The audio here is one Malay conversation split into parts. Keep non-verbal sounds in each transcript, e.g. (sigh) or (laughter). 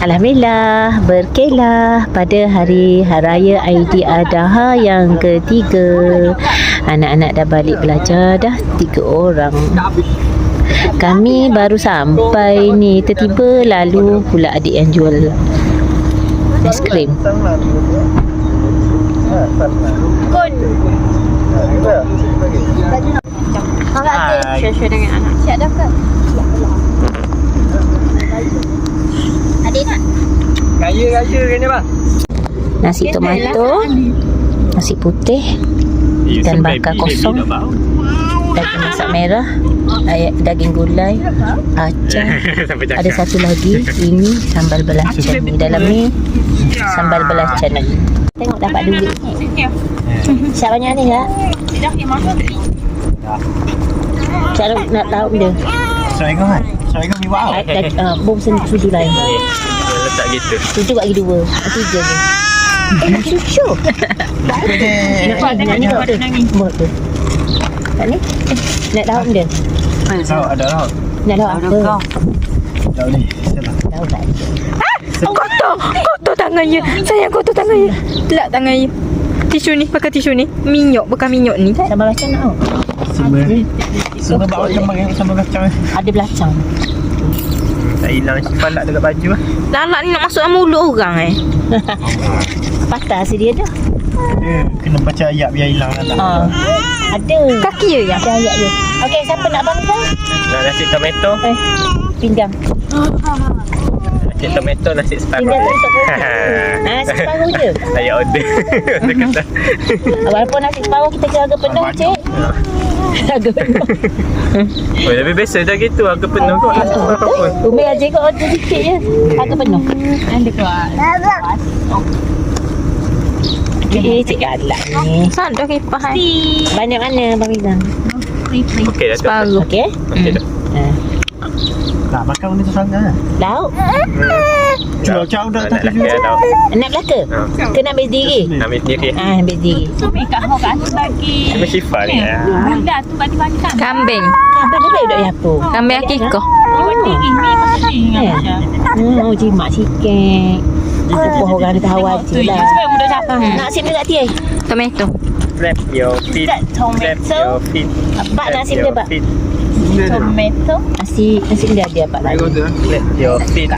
Alhamdulillah berkelah pada hari Raya Aidiladha yang ketiga. Anak-anak dah balik belajar dah tiga orang. Kami baru sampai ni Tiba-tiba lalu pula adik yang jual Aiskrim Kun. Kakak Hai. Share-share dengan anak. Siap dah ke? Adik nak? Raya-raya kan ni bang? Nasi tomato Nasi putih Ikan bakar kosong. Daging masak merah Daging gulai Acar. (laughs) Ada satu lagi Ini sambal belacan ni Dalam ni Sambal belacan Tengok dapat duit. (laughs) Siap banyak ni tak? Siap nak tahu dia. Assalamualaikum? Assalamualaikum ni dah- ah, Bom sen sudu lain Letak gitu. Sudu bagi dua Ah, Tiga ni Eh nak susu Nak nak ni buat tu Buat tu Tak ni Nak tahu dia Tahu ada tahu. Nak tahu apa Tahu ni. Tahu tak Kotor. Kotor tangannya. Sayang kotor tangannya. Telak tangannya. Tisu ni, pakai tisu ni. Minyak, bukan minyak ni. Sambal belacan nak tahu Semua. Semua bawa kacang. ni. Ada belacan Tak hilang simpan tak dekat baju lah. Lalak ni nak masuk dalam mulut orang eh. (laughs) Patah si dia dah Dia kena baca ayat biar hilang lah. ha. Ada Kaki je ya. Ada ayat dia Okey siapa nak bangsa Nak nasi tomato. Eh Pinggang Nasi tomato, nasi separuh. Pinggang tu untuk (laughs) putih ha, Nasi separuh je Ayat order. (laughs) Dia kata. Walaupun nasi separuh kita kira harga penuh cik Harga penuh Oh, tapi biasa dah gitu. Harga penuh kot. Nasi separuh pun. Umi aja kau order sikit je Harga penuh Ada kelas Eh cik galak ni Sadar kipas eh. Banyak mana Abang Rizal Okey dah tu. Separuh. Okey Okey dah. ha. Tak makan benda tu sangat. Lauk Jual jauh dah tak lah. tahu. Ya tahu. Nak belaka Ha. Ke nak ambil diri Ambil sendiri. Ah, ambil diri Cuma syifa ni. ya. Kambing. Apa dia baik duk apa Kambing akikah. Oh, eh. Hmm, oh, jimat sikit. Pupuh orang dia tahu aja lah. Hmm. Nak sip dekat tiai. Tomato. Flap your feet. Flap your feet. Bak Flap nasi dia, your Bak. feet. Tomato. Nasi nasi dia ada apa lagi? Flap your feet.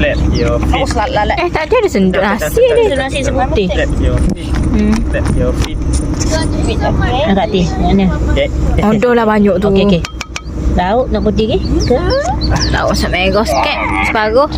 Flap your feet. Eh tadi ada senduk nasi ni. Itu nasi seputih. Flap your feet. Hmm. Flap your feet. Nak kat ti. Mana? Okay. Odoh lah banyak tu. Okey okey. Lauk nak putih ke? Lauk sama merah sikit. Separuh.